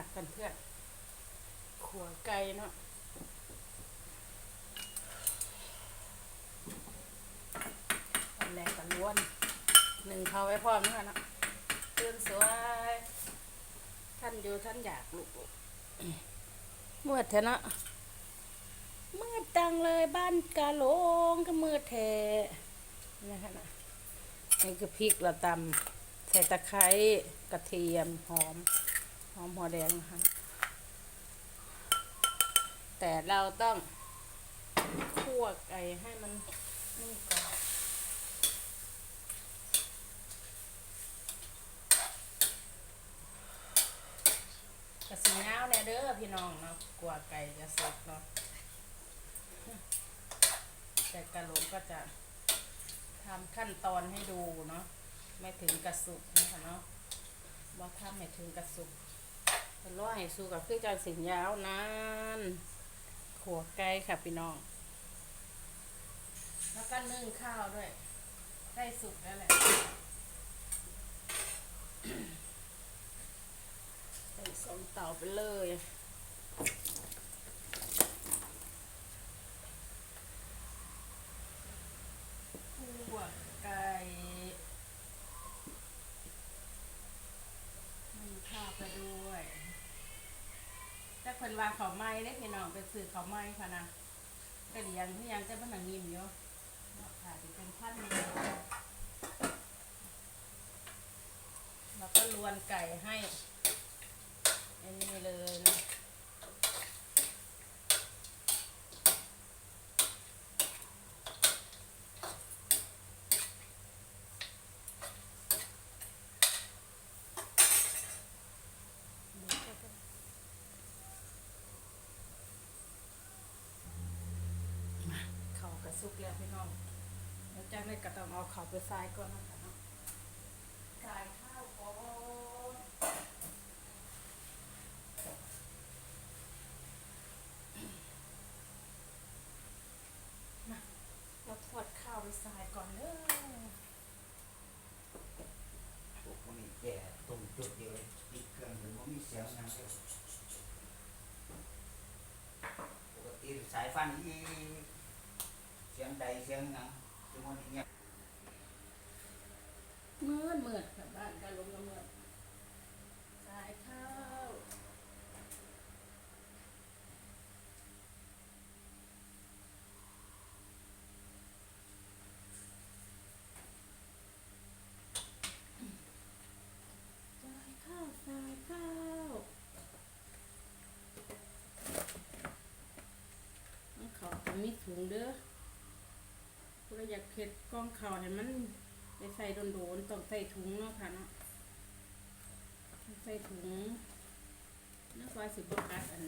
ค่ะเพื่อนๆขัวไก่เนาะอนแรกก็ล้วนหนึ่งเขาไว้พร้อมนะคะเนาะเตือนสวย ท่านอยู่ท่านอยากลูกเมื่อเถอะเนาะมืดจังเลยบ้านกาหลงก็มืดแทนะคะนะนี่คือพริกเราตำใส่ตะไคร้กระเทียมหอม อมหัวแดงนะคะแต่เราต้องคั่วไก่ให้มันนี่ก่อนกระสีน้าวเนี่ยเด้อพี่น้องเนาะกลัวไก่จะสุกเนาะแต่กระโหลกก็จะทำขั้นตอนให้ดูเนาะไม่ถึงกระสุกนะคะเนาะว่าทำไม่ถึงกระสุกเป็น ร้อยให้สู้กับเครื่องจักรสินยาวนานขัวไก่ค่ะพี่น้อง แล้วก็นึ่งข้าวด้วยใกล้สุกแล้วแหละใส่สองเต่าไปเลยขัวไก่นึ่งข้าวไปด้วย แต่ เพิ่นว่าเขาวไม้เด้พี่น้องไปซื้อเขาวไม้ค่ะนะก็เดียงที่ยังจะมันหนังยิ้มอยู่ค่ะที่เป็นพันหนึ่งแล้วก็ลวนไก่ให้อันนี้เลยนะมา เขาวกระซุกแล้วพี่น้องแล้วจากนั้นก็ต้องเอาเขาวไปใส่ก่อนนะคะเนาะใส่ข้าวก่อนมาเราทอดข้าวไปใส่ก่อนเด้อพวกนี้แก่ตรงจุดเดียวเลยติดเครื่องหรือว่ามีเสียงหยังเดียวปกติสายฟันอีเสีย งใดเสียงหยังจังหวะนี้เงียบเมื่อเมื่อแบบบ้านการลงละเมื่อใส่ข้าวใส่ข้าวใส่ข้าวน้ำเขาวก็มีถุงเด้อ ผู้ใดอยากเผ็ดกล้องเขาวให้มันไปใส่โดนๆต้องใส่ถุงเนาะค่ะเนาะใส่ถุงนักว่าสิบกัดอัน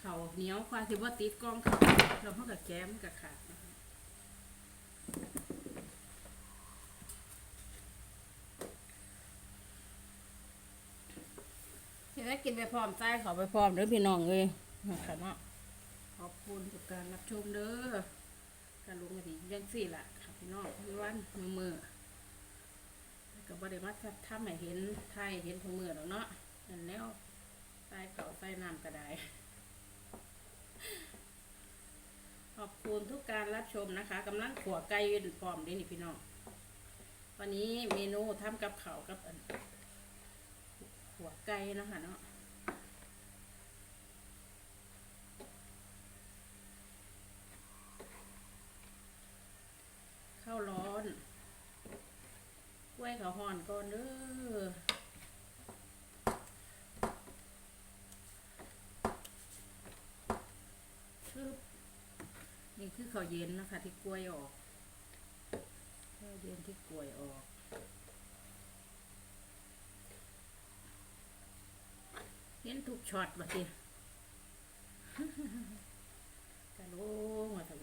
เขาเหนียวควาสิบติดกล้องเขาเราเท่ากับแก้มกับขาดนะคะเห็นไหมกินไปพร้อมใส่เขาไปพร้อมเด้อพี่น้องเลยนะคะเนาะขอบคุณทุกการรับชมเด้อ การลงกะทิยังสี่ละค่ะพี่น้องพี่วันมือมือแล้วก็บริมาทำให้เห็นไทยเห็นทุกมือหรอกเนาะนั่นแล้วใส่เก่าใส่น้ำก็ได้ ขอบคุณทุกการรับชมนะคะกำลังขัวไก่ย็นพร้อมด้นี่พี่น้อง วันนี้เมนูทำกับข้าวกับอันขัวไก่นะคะเนาะ ข้าวร้อน กล้วยข้าห่อนก่อนเด้อนี่คือข้าวเย็นนะคะ ที่กล้วยออกข้าวเย็นที่กล้วยออกเห็นทุกช็อตบัดนี้กะโลงว่า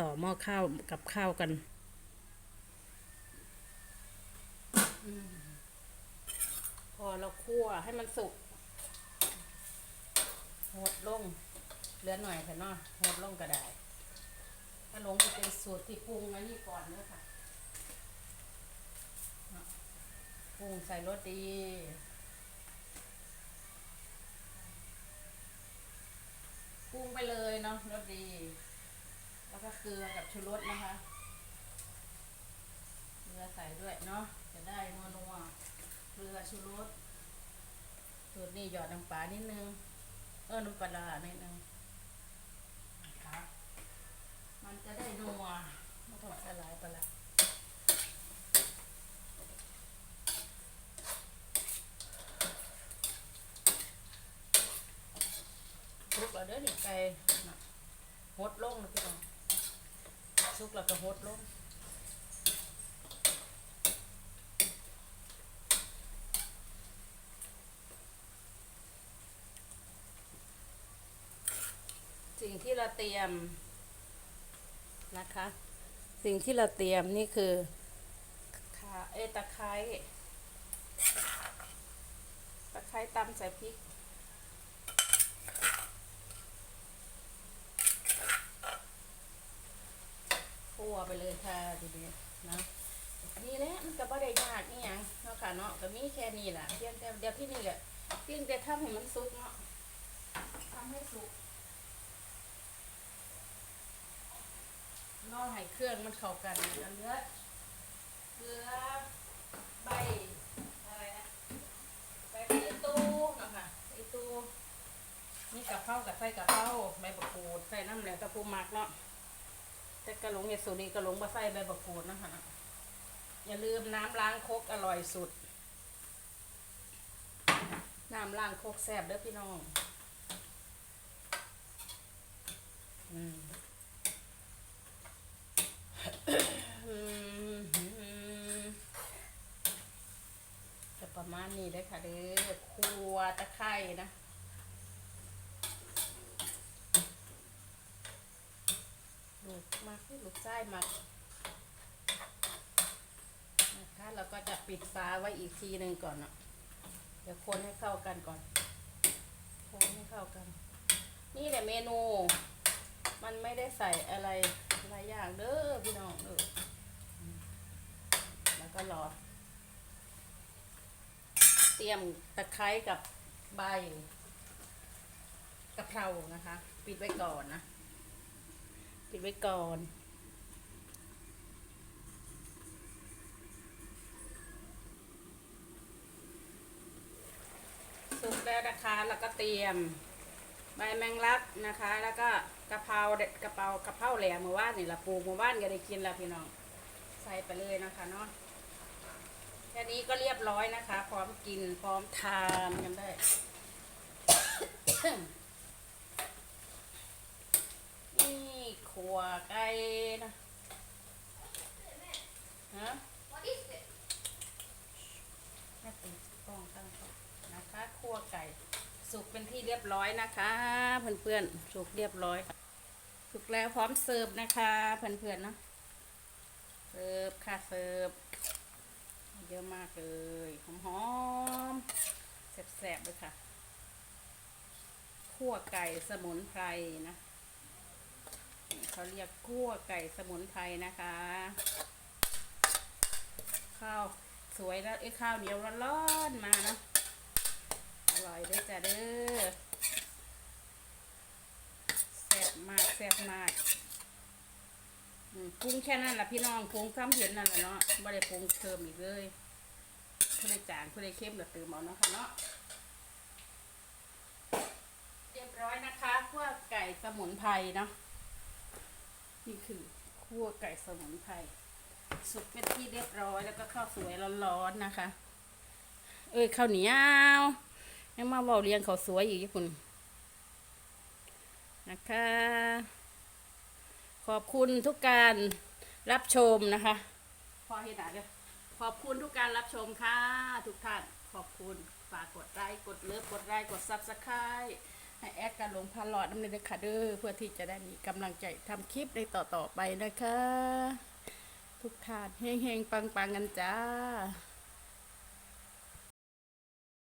ต่อหม้อข้าวกับข้าวกันพอเราคั่วให้มันสุกหดลงเหลือหน่อยแต่ะเนาะหดลงก็ได้ถ้าลงจะเป็นสูตรที่ปรุงอันนี้ก่อนเนาะค่ะปรุงใส่รสดี ลือกับชูรสนะคะ เกลือใส่ด้วยเนาะ จะได้นัวนัวเกลือชูรสสูตรนี้หยอดน้ำปลานิดนึง เออน้ำปลาร้านิดนึงนะคะมันจะได้นัวไม่ต้องใส่หลายปลาลุกแล้วเด้อนี่ไก่หดลงนะพี่น้อง ซุกแล้วก็หดลงสิ่งที่เราเตรียมนะคะ สิ่งที่เราเตรียมนี่คือขาเอยตะไคร้ตะไคร้ตำใส่พริก วไปเลยค่ะทีเดียวนะนี่แหละมันก็บ่ได้ยากนี่ยังเนาะค่ะเนาะก็มีแค่นี้แหละเพียงแต่เดี๋ยวที่นี่แหละเพียงแต่ทำให้มันสุกเนาะทำให้สุกนอกให้เครื่องมันเข้ากันเหลือเกลือใบอะไรนะใบอีตูนะคะอีตูนี่กะเพรากับใส่กะเพราใบบักกูดใส่น้ำเหลืองกะปูหมักเนาะ แต่กระหลงเห็ดสูตรนี้กระหลงมาใส่ใบบักกูดนะคะอย่าลืมน้ำล้างคกอร่อยสุด น้ำล้างคกแซ่บเด้อพี่น้องอืมอืมจะประมาณนี้ได้ค่ะเด้อครัวตะไคร่นะลู ลูกไส้มานะคะเราก็จะปิดฝาไว้อีกทีหนึ่งก่อนเนาะเดี๋ยวคนให้เข้ากันก่อน คนให้เข้ากัน นี่แหละเมนู มันไม่ได้ใส่อะไรหลายอย่างเด้อพี่น้องเด้ออแล้วก็รอ เตรียมตะไคร้กับใบกะเพรานะคะ ปิดไว้ก่อนนะ ปิดไว้ก่อน สุกแล้วนะคะ แล้วก็เตรียมใบแมงลักนะคะ แล้วก็กะเพราเด็ดกะเพรากะเพราแหลมเมื่อวานนี่ละปลูกเมื่อวานก็ได้กินแล้วพี่น้อง ใส่ไปเลยนะคะเนาะแค่นี้ก็เรียบร้อยนะคะ พร้อมกินพร้อมทานกันได้ นี่ขัวไก่นะฮะ What is it? แม่ติดกล้องตั้งกล้องนะคะคั่วไก่ สุกเป็นที่เร้อยนะคะเพื่อนๆสุกเรียบร้อยสุกแล้วพร้อมเสิร์ฟนะคะเพื่อนๆเนาะเสิร์ฟค่ะเสิร์ฟเยอะมากเลยหอมๆแซ่บๆเลยค่ะคั่วไก่สมุนไพรนะเขาเรียกคั่วไก่สมุนไพรนะคะ ข้าวสวยแล้วไอ้ข้าวเหนียวร้อนๆมานะอร่อยด้วยจ้ะเด้อแซ่บมากแซ่บมากปรุงแค่นั้นแหละพี่น้องปรุงซ้ำเห็นนั่นแหละเนาะไม่ได้ปรุงเติมอีกเลยเพื่อได้จางเพื่อได้เข้มแบบตื่มเอาเนาะค่ะเนาะเรียบร้อยนะคะคั่วไก่สมุนไพรเนาะนี่คือคั่วไก่สมุนไพรสุกเป็นที่เรียบร้อยแล้วก็ข้าวสวยร้อนๆนะคะ เอ้ยข้าวเหนียวยังมาเบาเรียงข้าวสวยอีกญี่ปุ่น นะคะ ขอบคุณทุกการรับชมนะคะพอเห็นหนาเลยขอบคุณทุกการรับชมค่ะ ทุกท่านขอบคุณฝากกดไลค์กดเลิฟกดไลค์กดซับสไครต์ให้แอดการหลงพันหลอดน้ำเนยค่ะเด้อเพื่อที่จะได้มีกำลังใจทำคลิปในต่อๆไปนะคะ ทุกท่านเฮงๆปังๆกันจ้า